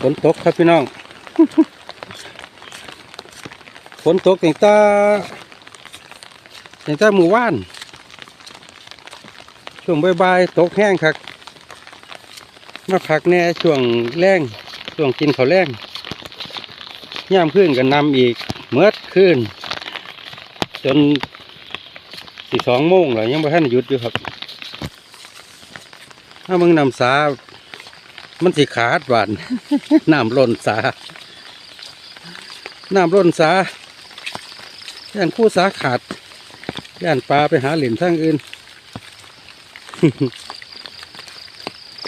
ฝนตกครับพี่น้อง ฝนตกตั้งแต่ตั้งแต่หมู่บ้าน ช่วงบ่ายๆตกแห้งครับมาพักแน่ช่วงแรงช่วงกินข้าวแรงย่ามขึ้นกันนำอีกเมื่อคืนจนสี่สองโมงแล้วยังไม่ทันหยุดอยู่ครับถ้ามึงนำสา มันสิขาดหวานน้ำล้นสา น้ำล้นสาย่านคู่สาขาดย่านปลาไปหาเหรียญทางอื่น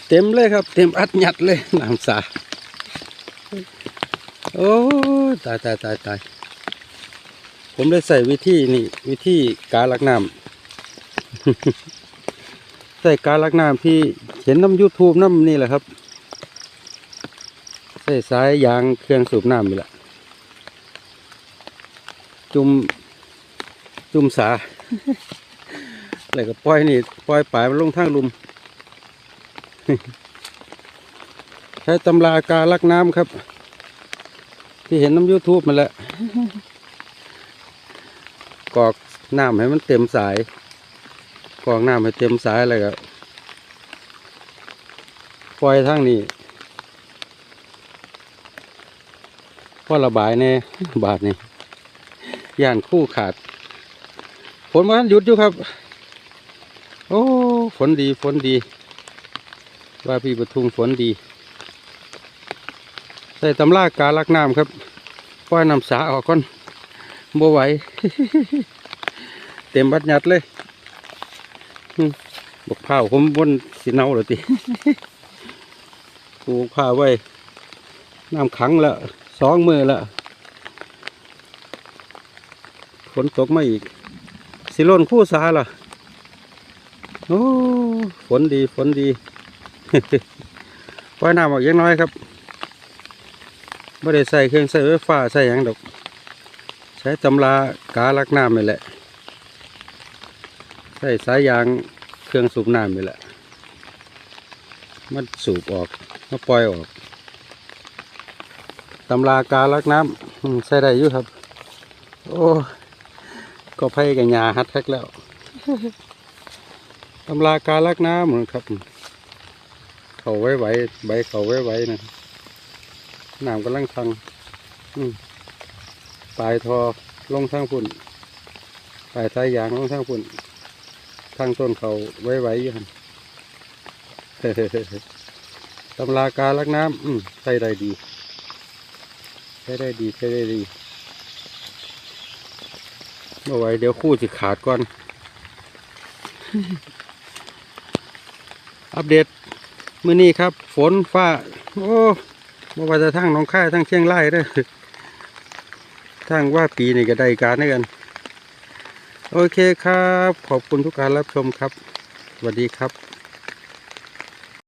เต็มเลยครับ เต็มอัดหยัดเลยน้ำสา โอ้ตายตายตายตายผมได้ใส่วิธีนี่ วิธีการลักน้ำใส่การลักน้ำที่เห็นน้ำยูทูบน้ำนี่แหละครับ ใส่สายยางเครื่องสูบน้ำนี่แหละจุ่มจุ่มสาแล้วก็ปล่อยนี่ปล่อยปลายมันลงทางลุม ใช้ตำราการลักน้ำครับ ที่เห็นน้ำยูทูบมันแหละกรอกน้ำให้มันเต็มสายกรอกน้ำให้เต็มสายเลยก็ปล่อยทางนี้ พอระบายแน่บาทนี่ย่านคู่ขาด ฝนมันหยุดอยู่ครับ โอ้ฝนดีฝนดี ว่าพี่ปทุมฝนดีใส่ตำรากาลักน้ำครับปล่อยน้ำสาออกก่อนบ่ไหวเต็มบัดยัดเลยบกข้าผมบนสีเนาเลยติปลูกข้าไว้ น้ำขังแล้ว สองมือแล้วฝนตกมาอีก สิล่นคู่สาล่ะ โอ้ ฝนดีฝนดีปล่อยน้ำออกยังน้อยครับไม่ได้ใส่เครื่องใส่ไฟฟ้าใส่หยังดอก ใช้ตำรากาลักน้ำนี่แหละ ใส่สายยางเครื่องสูบน้ำนี่แหละ มันสูบออกมาปล่อยออก ตำรากาลักน้ำใส่ได้อยู่ครับ โอ้ก็ไผ่กับยาฮัดคักแล้วตำรากาลักน้ำเหมือนครับ เขาไว้ไว้ใบเขาไว้ไว้นะน้ำกำลังทังปลายทอลงทางพุ่นปลายสายยางลงทางพุ่นทางต้นเขาไว้ไว้อยู่หันตำรากาลักน้ำใช้ได้ดี ใช้ได้ดีใช้ได้ดีเมื่อไหวเดี๋ยวคู่จะขาดก่อน อัปเดตมื้อนี้ครับ ฝนฟ้า โอ้บ่ว่าจะทั้งหน้องค่ายทั้งเชียงรายเด้อทั้งว่าปีนี่ก็ได้การด้วยกัน โอเคครับ ขอบคุณทุกการรับชมครับสวัสดีครับ